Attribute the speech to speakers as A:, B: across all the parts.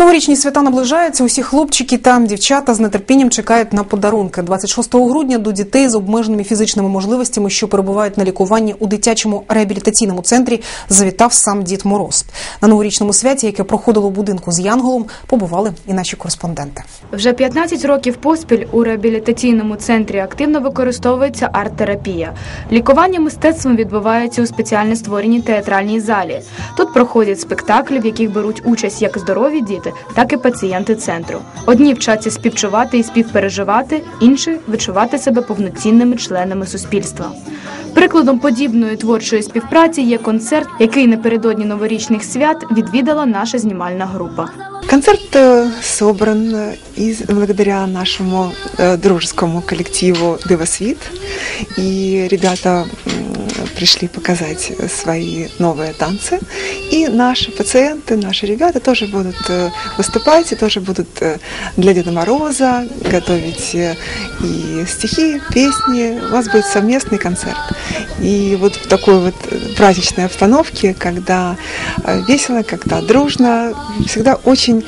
A: Новорічні свята наближаються. Усі хлопчики та дівчата з нетерпінням чекають на подарунки. 26 грудня до дітей з обмеженими фізичними можливостями, що перебувають на лікуванні у дитячому реабілітаційному центрі, завітав сам Дід Мороз. На новорічному святі, яке проходило у будинку з Янголом, побували і наші кореспонденти.
B: Вже 15 років поспіль у реабілітаційному центрі активно використовується арт-терапія. Лікування мистецтвом відбувається у спеціально створеній театральній залі. Тут проходять спектаклі, в яких беруть участь як здорові діти, так і пацієнти центру. Одні вчаться співчувати і співпереживати, інші відчувати себе повноцінними членами суспільства. Прикладом подібної творчої співпраці є концерт, який напередодні новорічних свят відвідала наша знімальна група.
C: Концерт э, собран э, из, благодаря нашему э, дружескому коллективу Девасвит. И ребята м, пришли показать свои новые танцы. И наши пациенты, наши ребята тоже будут э, выступать и тоже будут э, для Деда Мороза готовить э, и стихи, песни. У вас будет совместный концерт. И вот в такой вот э, праздничной обстановке, когда э, весело, когда дружно, всегда очень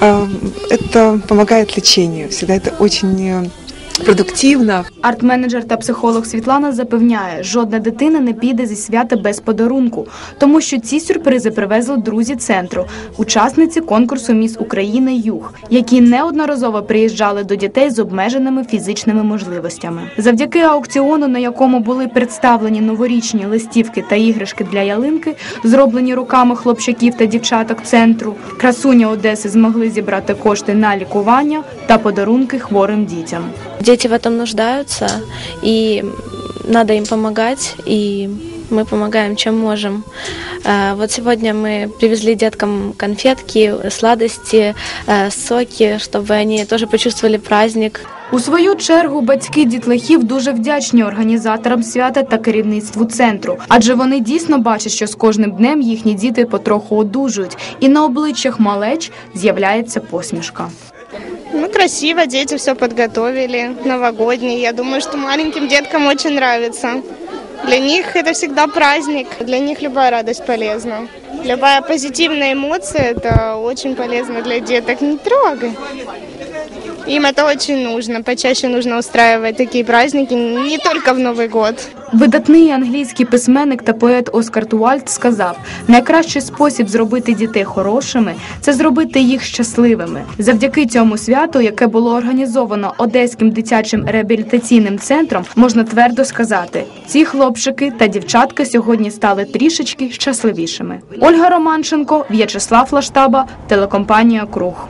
C: э, это помогает лечению, всегда это очень э, продуктивно.
B: Арт-менеджер та психолог Світлана запевняє, жодна дитина не піде зі свята без подарунку, тому що ці сюрпризи привезли друзі центру, учасниці конкурсу Міс України Юг, які неодноразово приїжджали до дітей з обмеженими фізичними можливостями. Завдяки аукціону, на якому були представлені новорічні листівки та іграшки для ялинки, зроблені руками хлопчаків та дівчаток центру, красуня Одеси змогли зібрати кошти на лікування та подарунки хворим дітям.
D: Дети в этом нуждаются, и надо им помогать, и мы помогаем, чем можем. Э, Вот сегодня мы привезли деткам конфетки, сладости, э, соки, чтобы они тоже почувствовали праздник.
B: У свою чергу батьки дітлахів дуже вдячні організаторам свята та керівництву центру, адже вони дійсно бачать, що з кожним днем їхні діти потроху одужують, і на обличчях малеч з'являється посмішка.
E: Красиво, дети все подготовили, новогодний. Я думаю, что маленьким деткам очень нравится. Для них это всегда праздник, для них любая радость полезна. Любая позитивная эмоция – это очень полезно для деток. Не трогай. Им это очень нужно. Почаще нужно устраивать такие праздники, не только в Новый год.
B: Видатний англійський письменник та поет Оскар Туальт сказав: найкращий спосіб зробити дітей хорошими це зробити їх щасливими. Завдяки цьому святу, яке було організовано Одеським дитячим реабілітаційним центром, можна твердо сказати: ці хлопчики та дівчатка сьогодні стали трішечки щасливішими. Ольга Романченко, В'ячеслав Лаштаба, телекомпанія Круг.